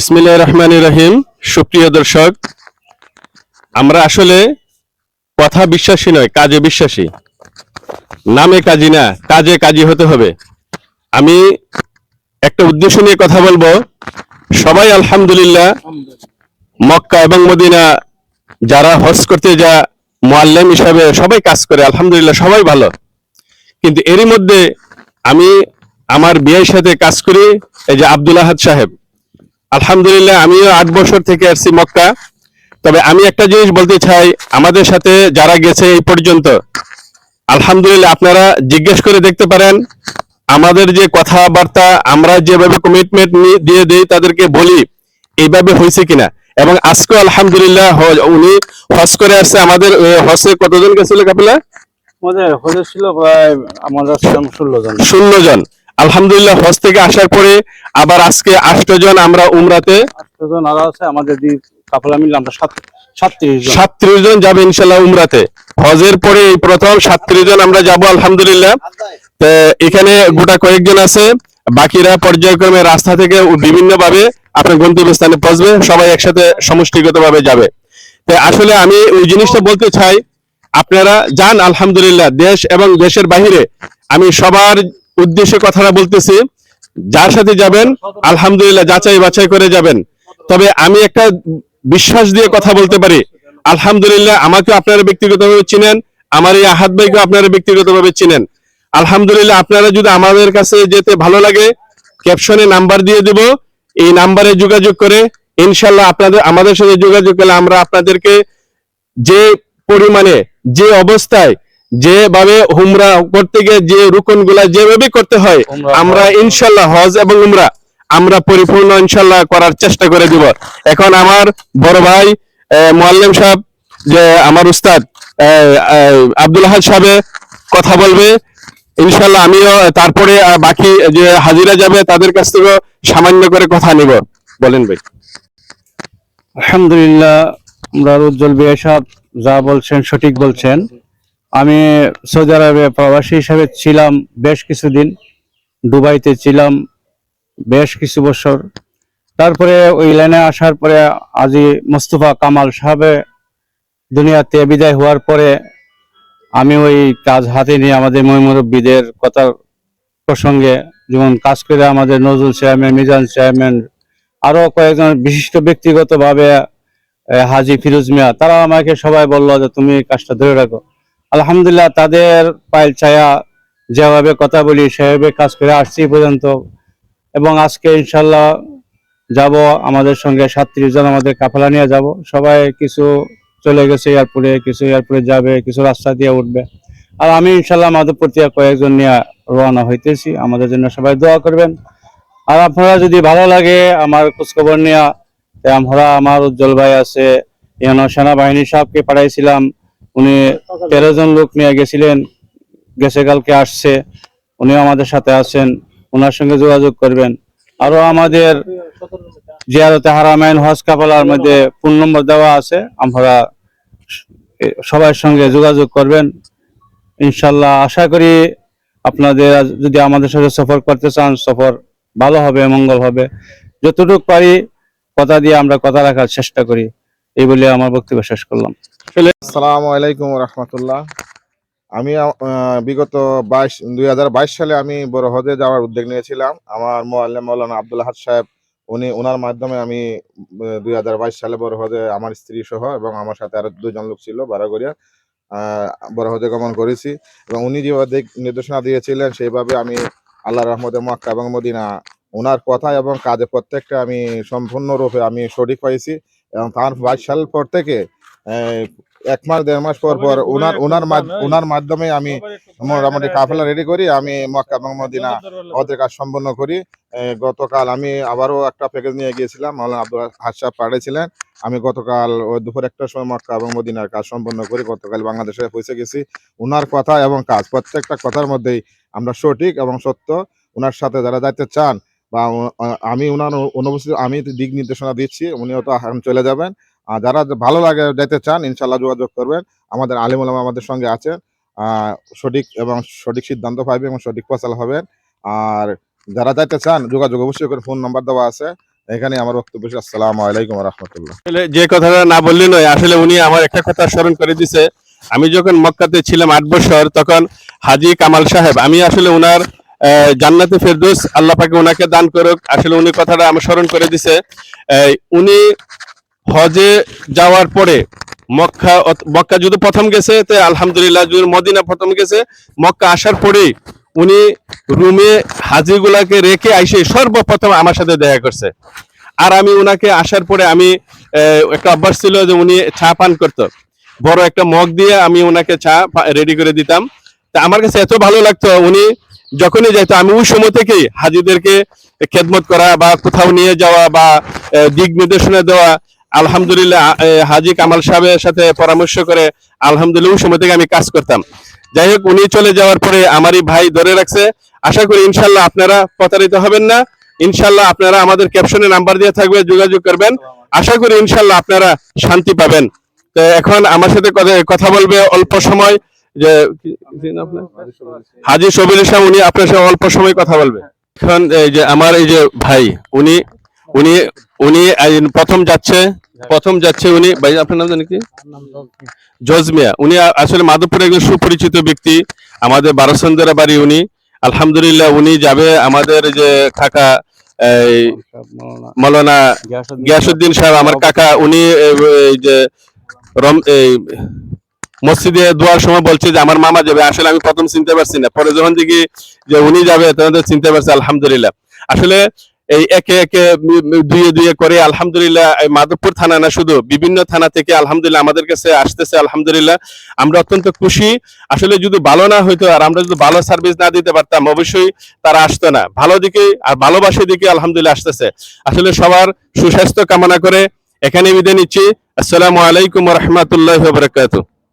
ইসমিল্লাহ রহমান রহিম। সুপ্রিয় দর্শক, আমরা আসলে কথা বিশ্বাসী নয়, কাজে বিশ্বাসী। নামে কাজী না, কাজে কাজী হতে হবে। আমি একটা উদ্দেশ্য নিয়ে কথা বলব। সবাই আলহামদুলিল্লাহ, মক্কা এবং মদিনা যারা হজ করতে যা মোয়াল্লাম হিসাবে সবাই কাজ করে, আলহামদুলিল্লাহ সবাই ভালো। কিন্তু এরই মধ্যে আমি আমার বিয়ের সাথে কাজ করি, এই যে আব্দুল আহাদ সাহেব। আলহামদুলিল্লাহ আমিও আট বছর থেকে আসছি মক্কা। তবে আমি একটা জিনিস বলতে চাই আমাদের সাথে যারা গেছে এই পর্যন্ত আলহামদুলিল্লাহ আপনারা জিজ্ঞেস করে দেখতে পারেন আমাদের যে কথাবার্তা আমরা যেভাবে কমিটমেন্ট দিয়ে দিই তাদেরকে বলি এইভাবে হয়েছে কিনা। এবং আজকে আলহামদুলিল্লাহ উনি হজ করে আসছে আমাদের হজে কতজন গেছিল কাপিলা আমাদের হজে ছিল প্রায় ছিলাম ষোলো জন। শূন্য জন। আলহামদুলিল্লাহ হজ থেকে আসার পরে আবার আজকে আষ্ট জন আমরা উমরাতে আটশো আরও আছে আমাদের দুই মিলে আমরা সাত সাতত্রিশ জন। যাবে ইনশাল্লাহ উমরাতে। হজের পরে এই প্রথম সাতত্রিশ জন আমরা যাব আলহামদুলিল্লাহ। তো এখানে গোটা কয়েকজন আছে বাকিরা পর্যায়ক্রমে রাস্তা থেকে বিভিন্ন ভাবে আপনার গন্তব্যস্থানে পৌঁছবে সবাই একসাথে সমষ্টিগত ভাবে যাবে আসলে আমি ওই জিনিসটা বলতে চাই আপনারা যান আলহামদুলিল্লাহ দেশ এবং দেশের বাহিরে আমি সবার উদ্দেশ্যে কথাটা বলতেছি, যার সাথে যাবেন, আলহামদুলিল্লাহ যাচাই বাছাই করে যাবেন। তবে আমি একটা বিশ্বাস দিয়ে কথা বলতে পারি, আলহামদুলিল্লাহ আমাকে আপনারা ব্যক্তিগতভাবে চিনেন, আমার এই আহাত ভাইকে আপনারা ব্যক্তিগতভাবে চিনেন। আলহামদুলিল্লাহ আপনারা যদি আমাদের কাছে যেতে ভালো লাগে ক্যাপশনে নাম্বার দিয়ে দেব, এই নাম্বারে যোগাযোগ করে ইনশাল্লাহ আপনাদের, আমাদের সাথে যোগাযোগ করলে আমরা আপনাদেরকে যে পরিমাণে, যে অবস্থায় যেভাবে হুমরা করতে গিয়ে যে রুকনগুলা যেভাবে করতে হয় আমরা ইনশাল্লাহ হজ এবং উমরা আমরা পরিপূর্ণ ইনশাল্লাহ করার চেষ্টা করে দিব। এখন আমার বড় ভাই মোয়াল্লেম সাহেব যে আমার উস্তাদ আহ, আহ, আব্দুল আহাদ সাহেব কথা বলবে ইনশাল্লাহ আমিও তারপরে বাকি যে হাজিরা যাবে তাদের কাছ থেকে সামান্য করে কথা নিব। বলেন ভাই। আলহামদুলিল্লাহ আমরা উজ্জ্বল বিয়ে সাহেব যা বলছেন সঠিক বলছেন। আমি সৌদি আরবে প্রবাসী হিসাবে ছিলাম বেশ কিছুদিন, দুবাইতে ছিলাম বেশ কিছু বছর। তারপরে ওই লাইনে আসার পরে আজি মোস্তফা কামাল সাহেবে দুনিয়াতে বিদায় হওয়ার পরে আমি ওই কাজ হাতে নিয়ে আমাদের মহিমুরব্বীদের কথার প্রসঙ্গে যেমন কাজ করে আমাদের নজরুল চেয়ারম্যান, মিজান চেয়ারম্যান আরও কয়েকজন বিশিষ্ট ব্যক্তিগতভাবে হাজি ফিরোজ মিয়া তারা আমাকে সবাই বলল যে তুমি কাজটা ধরে রাখো। আলহামদুলিল্লাহ, তাদের পায়েল ছায়া যেভাবে কথা বলি, সেভাবে কাজ করে আসছি পর্যন্ত। এবং আজকে ইনশাল্লাহ যাব, আমাদের সঙ্গে সাতত্রিশ জন আমাদের কাফেলা নিয়ে যাব। সবাই কিছু চলে গেছে এয়ারপোর্টে, কিছু এয়ারপোর্টে যাবে, কিছু রাস্তা দিয়ে উঠবে। আর আমি ইনশাল্লাহ মাধবপতিয়া কয়েকজন নিয়ে রওনা হইতেছি। আমাদের জন্য সবাই দোয়া করবেন। আর আপনারা যদি ভালো লাগে আমার খোঁজখবর নেওয়া আমরা, আমার উজ্জ্বল ভাই আছে সেনাবাহিনী সাহেবকে পাঠাইছিলাম। উনি তেরো জন লোক নিয়ে গেছিলেন, গেছে, কালকে আসছে, উনিও আমাদের সাথে আছেন ওনার সঙ্গে যোগাযোগ করবেন। আরও আমাদের জিয়ারতে হারামাইন হজ কাপালার মধ্যে ফোন নম্বর দেওয়া আছে, আমরা সবার সঙ্গে যোগাযোগ করবেন। ইনশাল্লাহ আশা করি আপনাদের যদি আমাদের সাথে সফর করতে চান, সফর ভালো হবে, মঙ্গল হবে। যতটুকু পারি কথা দিয়ে আমরা কথা রাখার চেষ্টা করি। এই বলে আমার বক্তব্য শেষ করলাম। আসসালামু আলাইকুম রহমতুল্লাহ। আমি বিগত বাইশ দুই সালে আমি বড় হজে যাওয়ার উদ্যোগ নিয়েছিলাম। আমার মোয়াল্লেম মৌলানা আব্দুল হাদ সাহেব উনি ওনার মাধ্যমে আমি দুই হাজার বাইশ সালে বড় হজে আমার স্ত্রী সহ এবং আমার সাথে আরও দুজন লোক ছিল বারাগড়িয়া আহ, বড় হজে গমন করেছি। এবং উনি যেভাবে নির্দেশনা দিয়েছিলেন সেইভাবে আমি আল্লাহ রহমতে মক্কা এবং মদিনা ওনার কথা এবং কাজে প্রত্যেকটা আমি সম্পূর্ণরূপে আমি সঠিক পাইছি। এবং তার বাইশ সাল পর থেকে এক মাস দেড় মাস পর পর ওনার ওনার ওনার মাধ্যমে আমি মোটামুটি কাফেলা রেডি করি আমি মক্কা এবং মদিনা ওদের কাজ সম্পন্ন করি। গতকাল আমি আবারও একটা প্যাকেজ নিয়ে গিয়েছিলাম মাওলানা আব্দুল হাসাব পাঠিয়েছিলেন। আমি গতকাল ওই দুপুর একটার সময় মক্কা এবং মদিনার কাজ সম্পন্ন করি গতকাল বাংলাদেশে পৌঁছে গেছি। ওনার কথা এবং কাজ প্রত্যেকটা কথার মধ্যেই আমরা সঠিক এবং সত্য। ওনার সাথে যারা যাইতে চান বা আমি ওনার অনুপস্থিত, আমি দিক নির্দেশনা দিচ্ছি, উনি তো এখন চলে যাবেন। আর যারা ভালো লাগে, যেতে চান ইনশাল্লাহ যোগাযোগ করবেন। আমাদের আলিম ওলামা আমাদের সঙ্গে আছেন। সঠিক এবং সঠিক সিদ্ধান্ত পাইবে এবং সঠিক ফসল হবেন। আর যারা যাইতে চান, যোগাযোগ অবশ্যই করে ফোন নাম্বার দেওয়া আছে। এখানে আমার বক্তব্য। আসসালামু আলাইকুম রহমতুল্লাহ। যে কথাটা না বললে নয়, আসলে উনি আমার একটা কথা স্মরণ করে দিছে। আমি যখন মক্কাতে ছিলাম আট বছর, তখন হাজি কামাল সাহেব, আমি আসলে ওনার জান্নাতে ফেরদৌস আল্লাহ পাকে ওনাকে দান করুক। আসলে উনি কথাটা আমার স্মরণ করে দিছে। উনি হজে যাওয়ার পরে মক্কা মক্কা যদি প্রথম গেছে, তো আলহামদুলিল্লাহ যদি মদিনা প্রথম গেছে। মক্কা আসার পরেই উনি রুমে হাজিগুলাকে রেখে আইসে সর্বপ্রথম আমার সাথে দেখা করছে। আর আমি উনাকে আসার পরে আমি একটা অভ্যাস ছিল যে উনি চা পান করতো। বড় একটা মগ দিয়ে আমি ওনাকে চা রেডি করে দিতাম। তা আমার কাছে এত ভালো লাগতো। উনি যখনই যাইতো, আমি ওই সময় থেকেই হাজিদেরকে খেদমত করা বা কোথাও নিয়ে যাওয়া বা দিক নির্দেশনা দেওয়া, আলহামদুলিল্লাহ হাজি কামাল সাহেবের সাথে পরামর্শ করে আলহামদুলিল্লাহ ওই সময় থেকে আমি কাজ করতাম। যাই হোক, উনি চলে যাওয়ার পরে আমারই ভাই ধরে রাখছে। আশা করি ইনশাল্লাহ আপনারা প্রতারিত হবেন না। ইনশাল্লাহ আপনারা আমাদের ক্যাপশনে নাম্বার দিয়ে থাকবে, যোগাযোগ করবেন। আশা করি ইনশাল্লাহ আপনারা শান্তি পাবেন। তো এখন আমার সাথে কথা বলবে অল্প সময়। যে হাজি সবির ইসলাম, উনি আপনার সাথে অল্প সময় কথা বলবে। এখন এই যে আমার এই যে ভাই, উনি উনি উনি প্রথম যাচ্ছে প্রথম যাচ্ছে উনি, ভাই, আপনার নাম কি? জজমিয়া। উনি আসলে মাধবপুরে একজন সুপরিচিত ব্যক্তি, আমাদের বারোসন্দরা বাড়ি উনি। আলহামদুলিল্লাহ উনি যাবে আমাদের যে কাকা মৌলানা গিয়াসুদ্দিন সাহেব, আমার কাকা, উনি যে রম মসজিদে দোয়ার সময় বলছে যে, আমার মামা যাবে। আসলে আমি প্রথম চিনতে পারছি না। পরে যখন দেখি যে উনি যাবে, তখন তো চিনতে পারছি, আলহামদুলিল্লাহ। আসলে এই একে একে দুয়ে দুয়ে করে আলহামদুলিল্লাহ, এই মাধবপুর থানা না, শুধু বিভিন্ন থানা থেকে আলহামদুলিল্লাহ আমাদের কাছে আসতেছে, আলহামদুলিল্লাহ। আমরা অত্যন্ত খুশি। আসলে যদি ভালো না হইতো আর আমরা যদি ভালো সার্ভিস না দিতে পারতাম, অবশ্যই তারা আসতো না। ভালো দিকে আর ভালোবাসে দিকে আলহামদুলিল্লাহ আসতেছে। আসলে সবার সুস্বাস্থ্য কামনা করে এখানে বিদায় নিচ্ছি। আসসালামু আলাইকুম রহমতুল্লাহ বরকাত